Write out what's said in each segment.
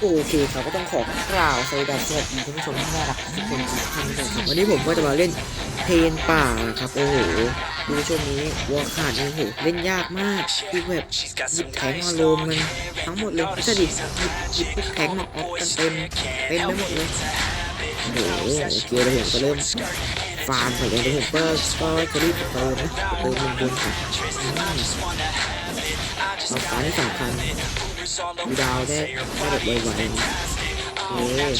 โอเคครับก็ต้องขอกล่าวสวัสดีสวัสดีท่านผู้ชมที่น่ารักทุกคนทุกท่านเลยครับวันนี้ผมก็จะมาเล่นเพลงป่าครับโอ้โหดูช่วงนี้วัวขาดนี่โอ้โหเล่นยากมากคือแบบหยิบแทงมาโลมมันทั้งหมดเลยไม่ใช่ดิหยิบหยิบพวกแทงมาออกกันเต็มเต็มไปหมดเลยโอ้โหโอเคเดี๋ยวผมจะเริ่มฟาร์มไปเลยเดี๋ยวผมก็ก็จะรีบเติมนะเติมเงินบนก่อนอืมเอาการที่สำคัญ ดูดาวได้ได้แบบไวๆนะเอ้ย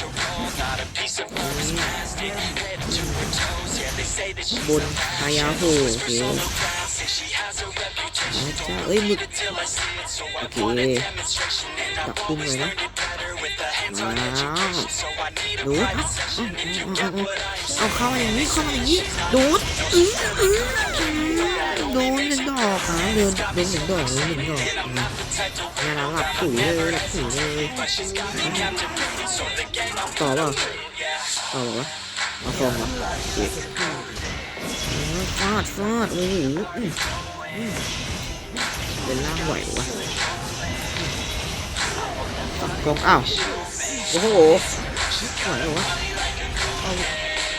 บนพายาโหโอเคนะจ้าเอ้ยหมึกโอเคตักคุ้มเลยนะว้าวดูดเอาเอาเข้ามาอย่างนี้เข้ามาอย่างนี้ดูดอื้ออื้อ โดนหนึ่งดอกอะโดนโดนหนึ่งดอกโดนหนึ่งดอกอืมงานหลับถุยเลยหลับถุยเลยต่อเปล่าต่อวะเอาฟองวะฟาดฟาดโอ้โหอืมอืมเป็นร่างไหววะตักกองอ้าวโอ้โหไหวเหรอวะเอา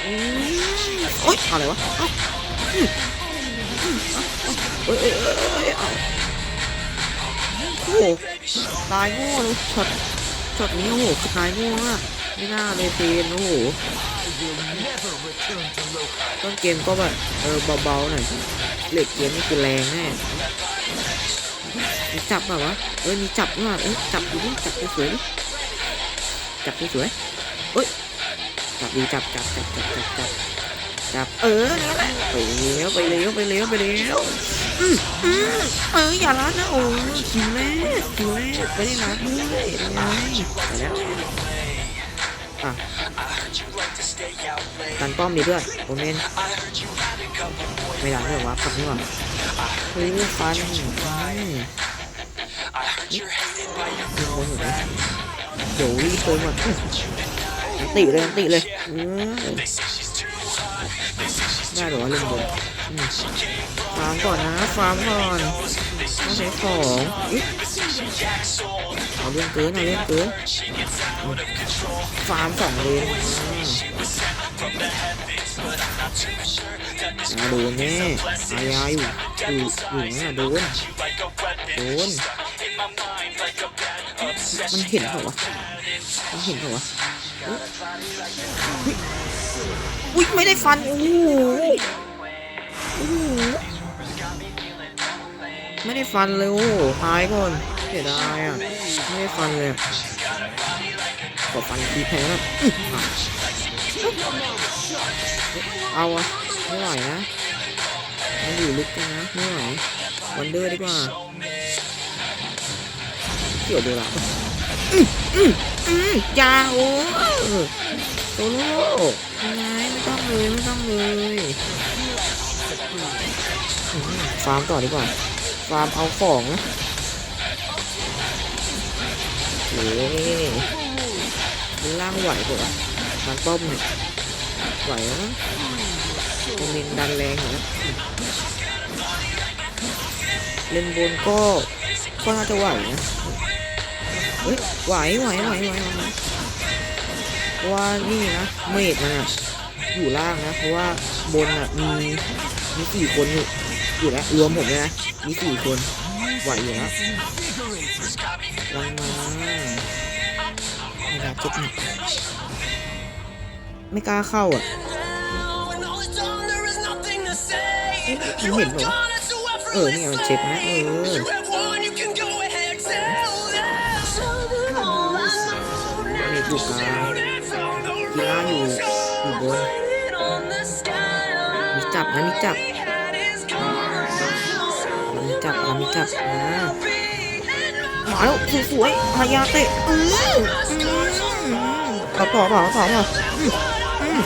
อืมโอ๊ยอะไรวะเอ้า อืมอืมเอาเอาเอ้ยโอ้โหตายโง่เลยช็อตช็อตนี้โอ้โหตายโง่มากไม่น่าเลยเพนโอ้โหต้นเกมก็แบบเออเบาๆหน่อยเหล็กเกมนี่คือแรงแน่มีจับเปล่าวะเอ้ยมีจับว่ะเอ้ยจับดูดิจับสวยๆดิจับสวยๆเอ้ยจับดีจับจับจับจับจับจับ จับเออนั่นแหละไปเลี้ยวไปเลี้ยวไปเลี้ยวไปเลี้ยวอืมอืมเอออย่าล้านะโอ้คิวแรกคิวแรกไม่ได้ล้าด้วยยังไงไปแล้วอะกันป้อมดีด้วยโอเมนไม่ล้าด้วยวะปักนี่หว่าเฮ้ยฟันอืมนี่ยิงบนอยู่นะเดี๋ยวรีบเติมก่อนอื้ออันติเลยอันติเลยอืม ได้หรอวะเล่นบนฟาร์มก่อนนะฟาร์มก่อนต้องใช้ของเอาเรื่องเกินเอาเรื่องเกินฟาร์มสองเลนอ่าโดนแน่อายาอยู่อยู่อยู่เนี่ยโดนโดนมันเห็นเหรอวะมันเห็นเหรอวะ อุ๊ยไม่ได้ฟันโอ้โหไม่ได้ฟันเลยโอ้หตายก่อนเสียดายอะไม่ได้ฟันเลยขอฟันทีแพ้แล้วอื้ออะเอาอะไม่ไหวนะมันอยู่ลึกกันนะไม่ไหววันเดอร์ดีกว่าเกี่ยวดูละอื้ออื้ออื้อยาโอ้โซโล่ เลยไม่ต้องเลยอื้อฟาร์มต่อดีกว่า ฟาร์มเอาของนะเฮ้ยล่างไหวกว่ามันต้มไหวแล้วนะตรงนี้ดันแรงอยู่นะเล่นบนก็ก็น่าจะไหวนะเฮ้ยไหวไหวไหวไหวไหวว่านี่นะเมดมันอะ อยู่ล่างนะ เพราะว่าบนอะมีมีสี่คนอยู่อยู่แล้วรวมผมเลยนะมีสี่คนไหวอยู่แล้วลงมาเวลาเจ็ดนึ่งไม่กล้าเข้าอะมันเห็นเหรอเออนี่มันเช็คนะเออมีอยู่กลางกีฬาอยู่อยู่บน มีจับนะมีจับมีจับเรามีจับนะมาแล้วสวยๆพายาเตะอือต่อต่อต่อต่อต่ออืมอืม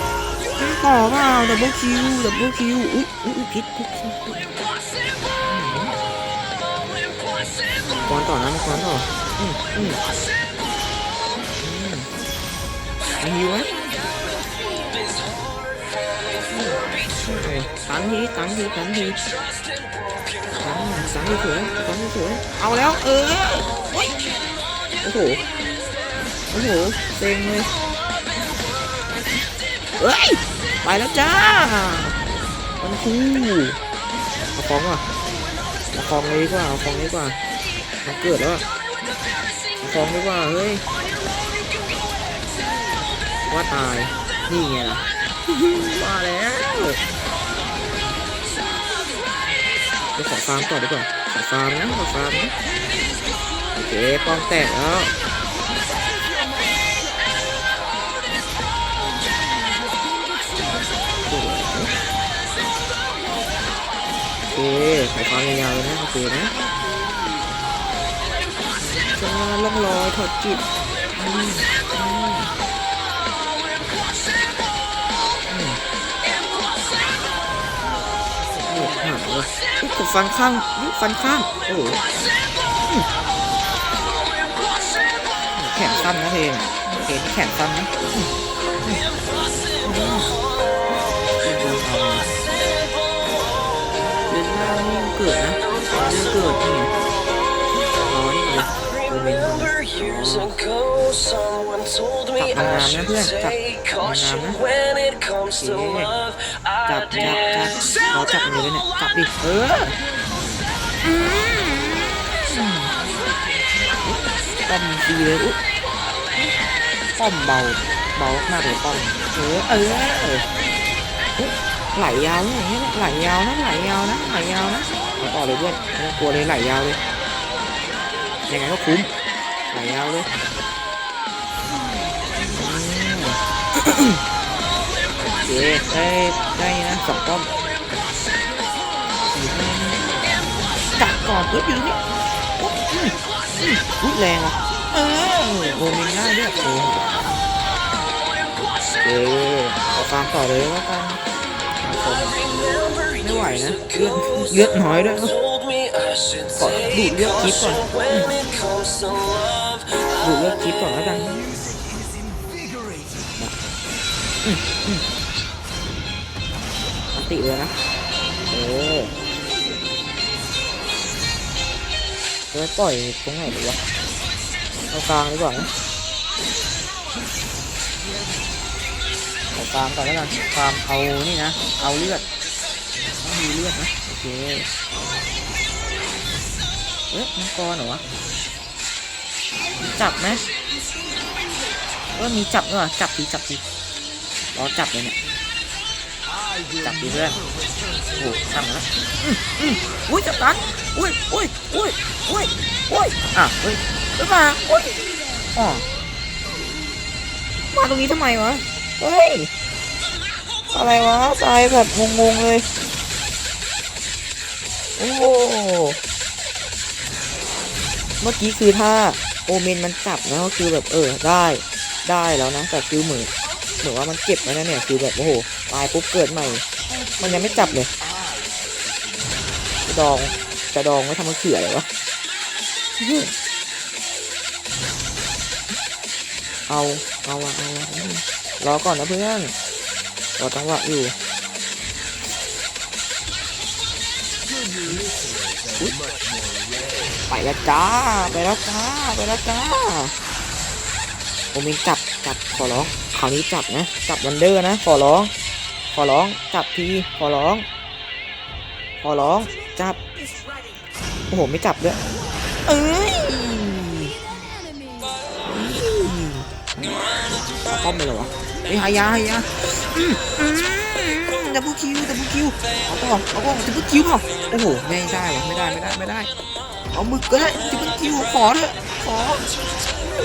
ต่อเปล่าดับเบิลคิวดับเบิลคิวอุ้ยอุ้ยพิษพิษก่อนต่อนะก่อนต่ออืมอืมอืมหิวไหมตังทีตังทีตังทีสังสังสวยสังสวยเอาแล้ว เออโอ้ยโอ้โหโอ้โหเซ็งเลยเฮ้ยไปแล้วจ้ามันคูเอาฟองว่ะเอาฟองเลยดีกว่าเอาฟองเลยกว่ามันเกิดแล้วอะเอาฟองดีกว่าเฮ้ยว่าตายนี่ไงล่ะ มาแล้วไปขอฟาร์มก่อนดีกว่าขอฟาร์มนะขอฟาร์มนะโอเคป้องแตกแล้วโอเคขอฟาร์มยาวๆเลยนะโอเคนะจะล่องลอยถอดจิต หหายว่ะอุ๊ยกดฟันข้างนี่ฟันข้าง โอ้โหแขนสั้นนะเพลงเพลงแขนสั้นนะเดินหน้านี่ยังเกิดนะยังเกิดนี่อ๋อนี่เลยโมเมนต์ น Remember years ago, someone told me Cặp I bằng should làm nhé, take cặp bằng caution làm nhé. when it comes to Kìa. love. จับจับจับ did. เราจับมือเลยเนี่ยจับดิเออป้อมฟรีเลยอุ๊ยป้อมเบาเบามากเลยป้อมเออเออเอออุ๊ยไหลยาวอย่างเงี้ยไหลยาวนะไหลยาวนะไหลยาวนะเอาต่อเลยเพื่อนไม่ต้องกลัวเลยไหลยาวเลยยังไงก็คุ้มไหลยาวเลย โอเคได้ได้นะสองป้อมสี่ห้าจับก่อนเพื่อยู่นี่ฮู้แรงว่ะเออโดนมิงง่ายด้วยโอ้เออเอาฟาร์มต่อเลยแล้วกันไม่ไหวนะเลือดเลือดน้อยด้วย someone told me I should ขอดูดเลือดคลิปก่อนดูดเลือดคลิปก่อนแล้วกัน ติเลยนะเออจะปปล่อยตรงไหนดีวะเอากลางดีกว่านะเอากลางก่อนแล้วกันฟาร์มเอานี่นะ เอาเลือดต้องมีเลือดนะ โอเคเอ๊ะมังกรเหรอวะ จับไหมเออมีจับด้วยเหรอจับทีจับที รอจับเลยเนี่ย จับทีเพื่อนโอ้ทำแล้วอืมอืมอุ้ยจับตันอุ้ยอุ้ยอุ้ยอุ้ยอุ้ยอะเฮ้ยเฮ้ยมาอุ้ยอ๋อมาตรงนี้ทำไมวะ เฮ้ย อะไรวะตายแบบงงๆเลย โอ้โหเมื่อกี้คือถ้าโอเมนมันจับนะก็คือแบบเออได้ได้แล้วนะแต่คือเหมือน หมือว่ามันเก็บไว้นะเนี่ยคือแบบโอ้โหตายปุ๊บเกิดใหม่ มันยังไม่จับเลยจะดองจะดองไม่ทำมะเขือเลยวะเอาเอาอะเอาอะอืมรอก่อนนะเพื่อนรอจังหวะอยู่ไปแล้วจ้า ไปแล้วจ้า ไปแล้วจ้า โอเมนจับ จับ ขอร้องาวนี้จับนะ จับวันเดอร์นะ ขอร้อง ขอร้อง จับที ขอร้อง ขอร้อง จับ โอ้โห ไม่จับด้วยเอ้ยเอาป้อมไปเหรอวะเฮ้หายาหายาดับเบิลคิวดับเบิลคิวเอาป้อมเอาป้อมดับเบิลคิวเปล่าโอ้โห ไม่ได้วะไม่ได้ ไม่ได้ ไม่ได้ เอามึกก็ได้ดับเบิลคิวขอเถอะ ขอ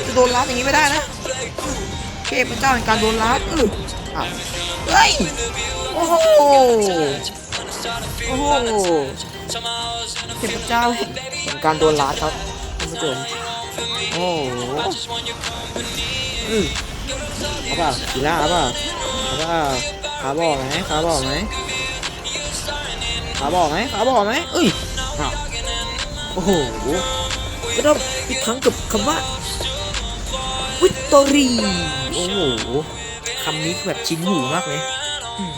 จะโดนล้าอย่างนี้ไม่ได้นะ เทพเจ้าแห่งการโดนล้าเอออะเฮ้ย โอ้โห โอ้โหเทพเจ้าแห่งการโดนล้าครับท่านผู้ชมโอ้โหอืมเอาเปล่ากีฬาเอาเปล่าเอาเปล่าขาบอกไหมขาบอกไหมขาบอกไหมขาบอกไหมเอ้ยอ้าวโอ้โหก็ต้องอีกครั้งกับคำว่าวิตตอรี โอ้โหคำนี้คือแบบชิ้นหูมากเลยอืม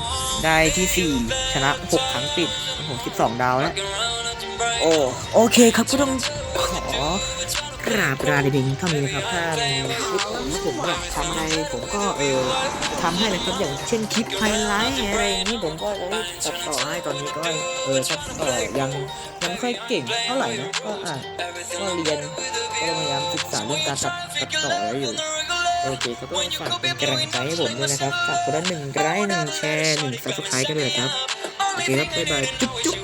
ได้ที่4ชนะ6ครั้งติดโอ้โห12ดาวแล้ว โอ้โอเคครับก็ต้องขอกราบลาในเพลงเท่านี้นะครับ ถ้ามีคลิปที่ผมอยากทำอะไรผมก็เออทำให้นะครับอย่างเช่นคลิปไฮไลท์อะไรอย่างนี้ผมก็จะรีบตัดต่อให้ตอนนี้ก็เออตัดต่อยังยังไม่ค่อยเก่งเท่าไหร่นะก็อะก็เรียนก็พยายามศึกษาเรื่องการตัดตัดต่อไว้อยู่ โอเคครับก็ฝากเป็นกำลังใจให้ผมด้วยนะครับ ฝากคนละหนึ่งไลค์หนึ่งแชร์หนึ่งซับสไครต์กันด้วยนะครับ โอเคครับบ๊ายบายจุ๊บจุ๊บ